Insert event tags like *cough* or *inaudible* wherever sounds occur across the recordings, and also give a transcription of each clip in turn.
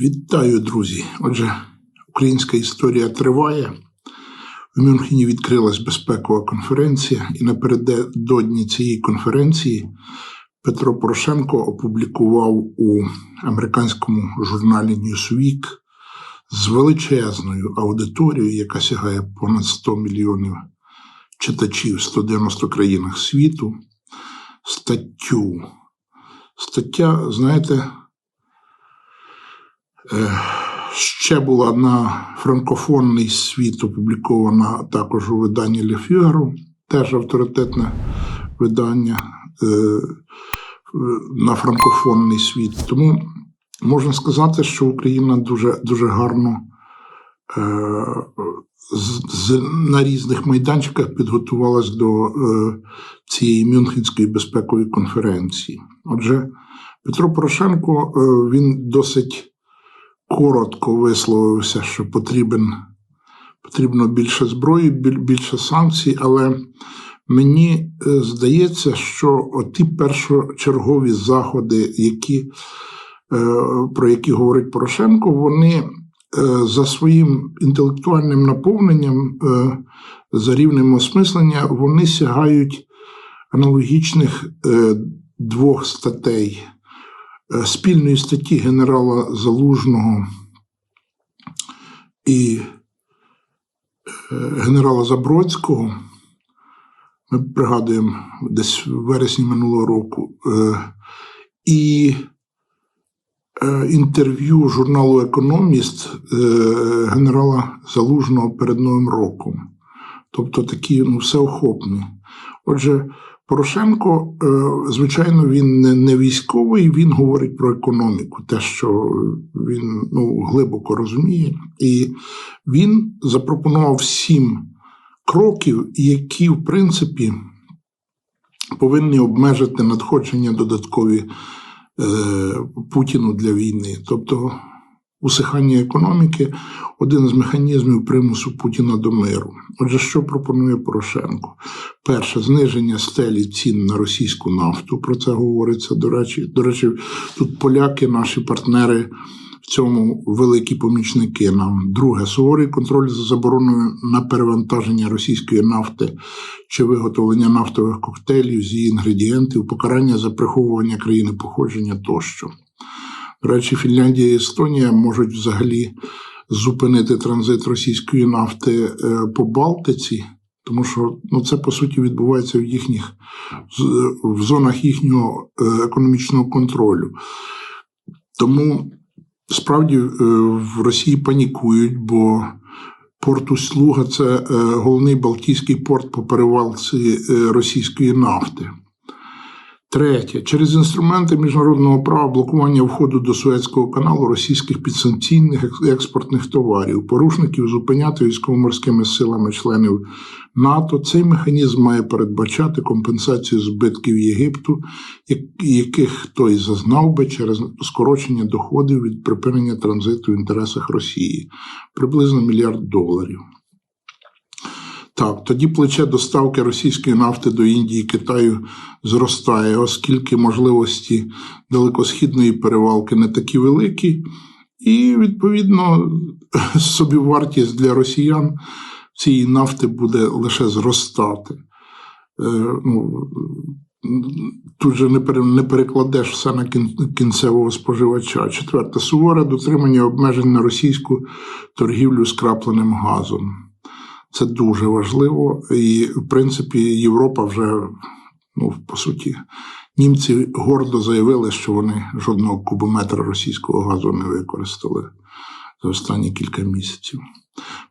Вітаю, друзі! Отже, українська історія триває. В Мюнхені відкрилась безпекова конференція, і напередодні цієї конференції Петро Порошенко опублікував у американському журналі Newsweek з величезною аудиторією, яка сягає понад 100 мільйонів читачів в 190 країнах світу. Статтю. Стаття, знаєте, ще була на франкофонний світ опублікована також у виданні Le Figaro, теж авторитетне видання е, на франкофонний світ. Тому можна сказати, що Україна дуже дуже гарно е, на різних майданчиках підготувалась до цієї Мюнхенської безпекової конференції. Отже, Петро Порошенко він досить коротко висловився, що потрібен, потрібно більше зброї, більше санкцій, але мені е, здається, що ті першочергові заходи, які, е, про які говорить Порошенко, вони е, за своїм інтелектуальним наповненням, за рівнем осмислення, вони сягають аналогічних двох статей. Е, спільної статті генерала Залужного і е, генерала Забродського. Ми пригадуємо десь в вересні минулого року. Е, і інтерв'ю журналу Економіст генерала Залужного перед Новим роком. Тобто такі ну, всеохопні. Отже, Порошенко, е, звичайно, він не військовий, він говорить про економіку, те, що він ну, глибоко розуміє, і він запропонував сім кроків, які, в принципі, повинні обмежити надходження додаткові е, Путіну для війни. Тобто усихання економіки один з механізмів примусу Путіна до миру. Отже, що пропонує Порошенко? Перше, зниження стелі цін на російську нафту. Про це говориться. До речі, до речі, тут поляки, наші партнери. В цьому великі помічники нам. Друге, суворий контроль за забороною на перевантаження російської нафти чи виготовлення нафтових коктейлів з її інгредієнтів, покарання за приховування країни походження тощо. Речі, Фінляндія і Естонія можуть взагалі зупинити транзит російської нафти е, по Балтиці, тому що ну, це по суті відбувається в їхніх в зонах їхнього е, економічного контролю. Тому справді е, в Росії панікують, бо порт Услуга це головний Балтійський порт по перевалці російської нафти. Третє, через інструменти міжнародного права блокування входу до Суецького каналу російських підсанкційних експортних товарів, порушників зупиняти військово-морськими силами членів НАТО. Цей механізм має передбачати компенсацію збитків Єгипту, яких той зазнав би через скорочення доходів від припинення транзиту в інтересах Росії приблизно мільярд доларів. Так, тоді плече доставки російської нафти до Індії Китаю зростає, оскільки можливості далекосхідної перевалки не такі великі, і, відповідно, *laughs* собівартість для росіян цієї нафти буде лише зростати. Е, ну, Тут же не перекладеш все на кінцевого споживача. Четверте, суворе дотримання обмежень на російську торгівлю скрапленим газом. Це дуже важливо. І, в принципі, Європа вже, ну, по суті, німці гордо заявили, що вони жодного кубометра російського газу не використали за останні кілька місяців.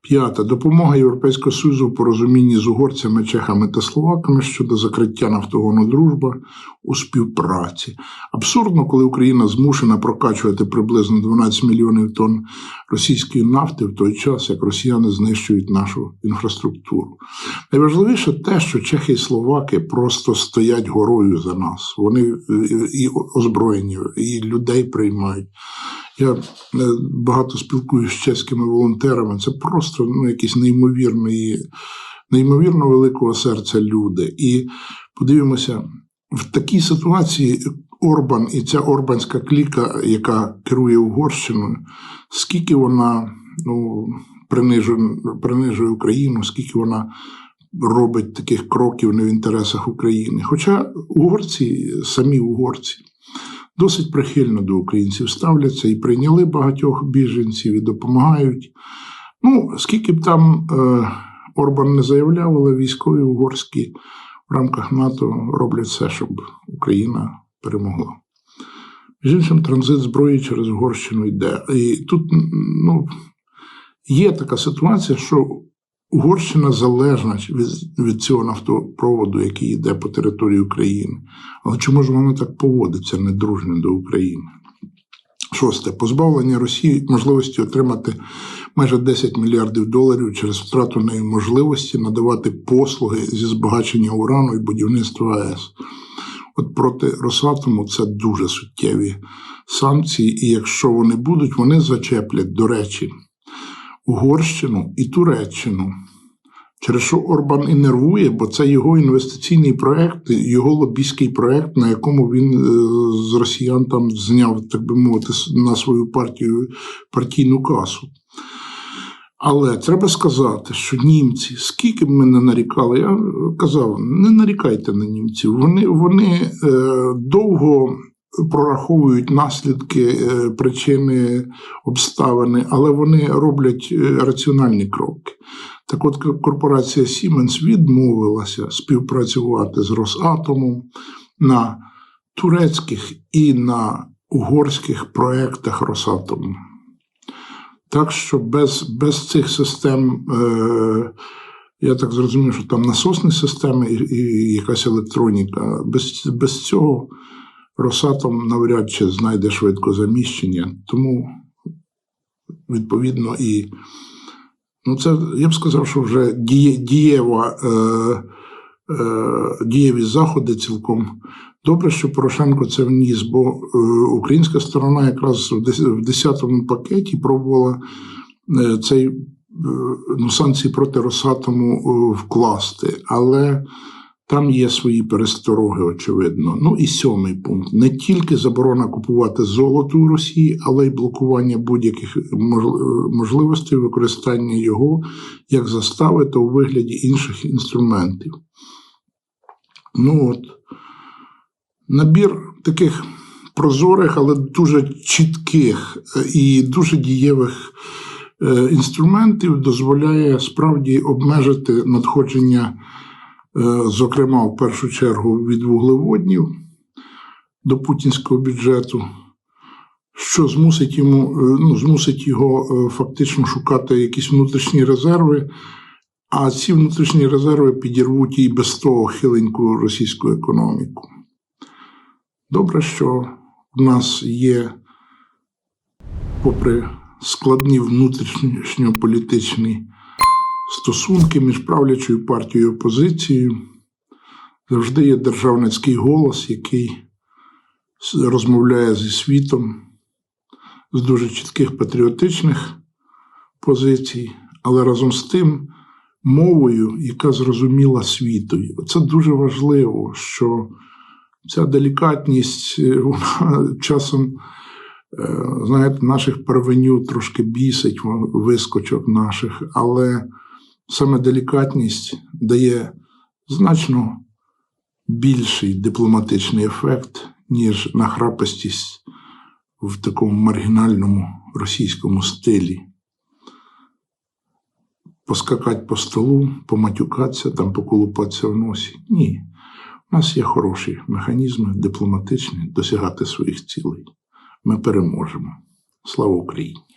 П'яте допомога Європейського Союзу в порозумінні з угорцями, чехами та словаками щодо закриття нафтогону дружба у співпраці. Абсурдно, коли Україна змушена прокачувати приблизно 12 мільйонів тонн російської нафти в той час, як росіяни знищують нашу інфраструктуру. Найважливіше те, що чехи і словаки просто стоять горою за нас. Вони е, і озброєні, і людей приймають. Я е, багато спілкуюся з чеськими волонтерами. Це просто ну, якісь неймовірної, неймовірно великого серця люди. І подивимося, в такій ситуації Орбан і ця орбанська кліка, яка керує Угорщиною, скільки вона ну, принижує, принижує Україну, скільки вона робить таких кроків не в інтересах України. Хоча угорці, самі угорці, досить прихильно до українців ставляться і прийняли багатьох біженців і допомагають. Ну, скільки б там е, Орбан не заявляв, але військові угорські в рамках НАТО роблять все, щоб Україна перемогла. Між іншим, транзит зброї через Угорщину йде. І тут ну, є така ситуація, що Угорщина залежна від, від цього нафтопроводу, який йде по території України. Але чому ж вона так поводиться недружньо до України? Шосте позбавлення Росії можливості отримати майже 10 мільярдів доларів через втрату неї можливості надавати послуги зі збагачення урану і будівництва АЕС. От проти Росатому це дуже суттєві санкції, і якщо вони будуть, вони зачеплять, до речі, Угорщину і Туреччину. Через що Орбан і нервує, бо це його інвестиційний проект, його лобійський проект, на якому він е, з росіян там зняв, так би мовити, на свою партію партійну касу. Але треба сказати, що німці, скільки б ми не нарікали, я казав, не нарікайте на німців. Вони, вони е, довго прораховують наслідки, е, причини, обставини, але вони роблять е, раціональні кроки. Так от корпорація Siemens відмовилася співпрацювати з Росатомом на турецьких і на угорських проєктах Росатому. Так що без без цих систем, е, я так зрозумів, що там насосні системи і, і якась електроніка, без, без цього Росатом навряд чи знайде швидко заміщення. Тому, відповідно, і ну, це я б сказав, що вже діє, дієва, е, е, дієві заходи цілком. Добре, що Порошенко це вніс, бо е, українська сторона якраз в 10-му пакеті пробувала е, цей е, ну, санкції проти Росатому е, вкласти. Але там є свої перестороги, очевидно. Ну і сьомий пункт: не тільки заборона купувати золото у Росії, але й блокування будь-яких можливостей використання його як застави та у вигляді інших інструментів. Ну от, Набір таких прозорих, але дуже чітких е, і дуже дієвих е, інструментів дозволяє справді обмежити надходження. Е, зокрема, в першу чергу від вуглеводнів до путінського бюджету, що змусить йому, е, ну, змусить його е, фактично шукати якісь внутрішні резерви, а ці внутрішні резерви підірвуть і без того хиленьку російську економіку. Добре, що в нас є, попри складні внутрішньополітичні стосунки між правлячою партією і опозицією. Завжди є державницький голос, який розмовляє зі світом з дуже чітких патріотичних позицій, але разом з тим мовою, яка зрозуміла світою. Це дуже важливо, що ця делікатність вона *laughs* часом. Е, знаєте, наших первеню трошки бісить вискочок наших, але саме делікатність дає значно більший дипломатичний ефект, ніж нахрапистість в такому маргінальному російському стилі. Поскакати по столу, поматюкатися, там поколупатися в носі. Ні. У нас є хороші механізми дипломатичні досягати своїх цілей. Ми переможемо. Слава Україні!